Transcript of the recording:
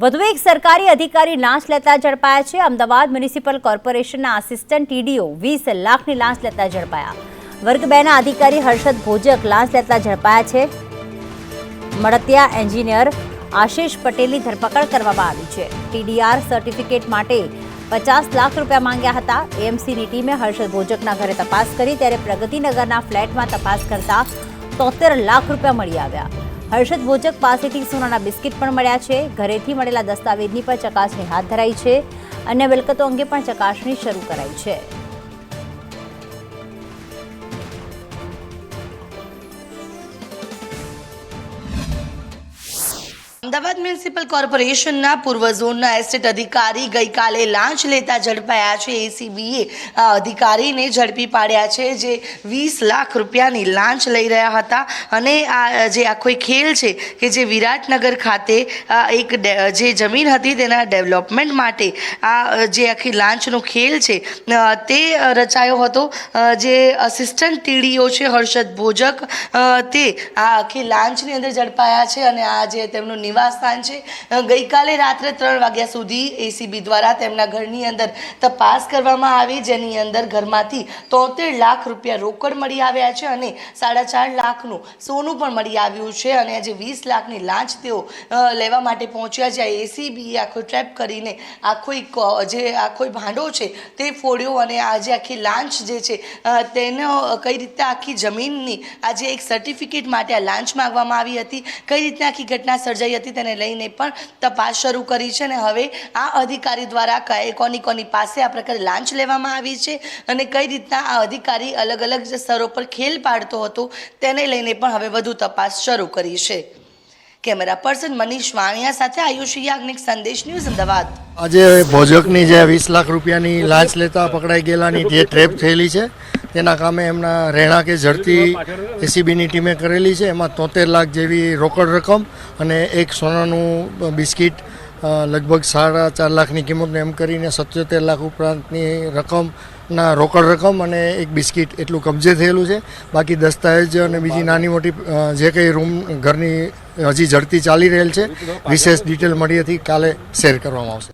વધુ એક સરકારી અધિકારી લાંચ લેતા ઝડપાયા છે. અમદાવાદ મ્યુનિસિપલ કોર્પોરેશનના આસિસ્ટન્ટ ટીડીઓ વીસ લાખની લાંચ લેતા ઝડપાયા. વર્ગ બેના અધિકારી હર્ષદ ભોજક લાંચ લેતા ઝડપાયા છે. મળતિયા એન્જિનિયર આશિષ પટેલની ધરપકડ કરવામાં આવી છે. ટીડીઆર સર્ટિફિકેટ માટે પચાસ લાખ રૂપિયા માંગ્યા હતા. એએમસીની ટીમે હર્ષદ ભોજકના ઘરે તપાસ કરી, ત્યારે પ્રગતિનગરના ફ્લેટમાં તપાસ કરતા તોતેર લાખ રૂપિયા મળી આવ્યા. હર્ષદ ભોજક પાસેથી સોનાના બિસ્કિટ પણ મળ્યા છે. ઘરેથી મળેલા દસ્તાવેજની પણ ચકાસણી હાથ ધરાઈ છે અન્ય મિલકતો અંગે પણ ચકાસણી શરૂ કરાઈ છે. અમદાવાદ મ્યુનિસિપલ કોર્પોરેશનના પૂર્વ ઝોનના એસ્ટેટ અધિકારી ગઈકાલે લાંચ લેતા ઝડપાયા છે. એસીબીએ આ અધિકારીને ઝડપી પાડ્યા છે જે વીસ લાખ રૂપિયાની લાંચ લઈ રહ્યા હતા અને આ, જે આખો ખેલ છે કે જે વિરાટનગર ખાતે એક જે જમીન હતી તેના ડેવલપમેન્ટ માટે આ જે આખી લાંચનો ખેલ છે તે રચાયો હતો. જે અસિસ્ટન્ટ ટીડીઓ છે હર્ષદ ભોજક તે આ આખી લાંચની અંદર ઝડપાયા છે અને આ જે તેમનું નિવાસ સ્થાન છે ગઈકાલે રાત્રે ત્રણ વાગ્યા સુધી એસીબી દ્વારા તેમના ઘરની અંદર તપાસ કરવામાં આવી, જેની અંદર ઘરમાંથી તોતેર લાખ રૂપિયા રોકડ મળી આવ્યા છે અને સાડા ચાર લાખનું સોનું પણ મળી આવ્યું છે અને આજે વીસ લાખની લાંચ તેઓ લેવા માટે પહોંચ્યા જ્યાં એસીબીએ આખો ટ્રેપ કરીને આખો જે આખો ભાંડો છે તે ફોડ્યો અને આજે આખી લાંચ જે છે તેનો કઈ રીતે આખી જમીનની આજે એક સર્ટિફિકેટ માટે આ લાંચ માંગવામાં આવી હતી, કઈ રીતના આખી ઘટના સર્જાઈ હતી તેને લઈને પણ તપાસ શરૂ કરી છે અને હવે આ અધિકારી દ્વારા કઈ કોની કોની પાસે આ પ્રકારે લાંચ લેવામાં આવી છે અને કઈ રીતના આ અધિકારી અલગ અલગ જે સ્તરો પર ખેલ પાડતો હતો તેને લઈને પણ હવે વધુ તપાસ શરૂ કરી છે. કેમેરા પર્સન મનીષ વાણિયા સાથે આયુષ યાજ્ઞિક, સંદેશ ન્યૂઝ, અમદાવાદ. આજે ભોજકની જે વીસ લાખ રૂપિયાની લાંચ લેતા પકડાઈ ગયેલાની જે ટ્રેપ થયેલી છે તેના કામે એમના રહેણાંકે ઝડપી એસીબીની ટીમે કરેલી છે. એમાં તોતેર લાખ જેવી રોકડ રકમ અને એક સોનાનું બિસ્કિટ લગભગ સાડા ચાર લાખની કિંમતને એમ કરીને સત્યોતેર લાખ ઉપરાંતની રકમના રોકડ રકમ અને એક બિસ્કિટ એટલું કબજે થયેલું છે. બાકી દસ્તાવેજ અને બીજી નાની મોટી જે કંઈ રૂમ ઘરની હજી ઝડપી ચાલી રહેલ છે, વિશેષ ડિટેલ મળી હતી કાલે શેર કરવામાં આવશે.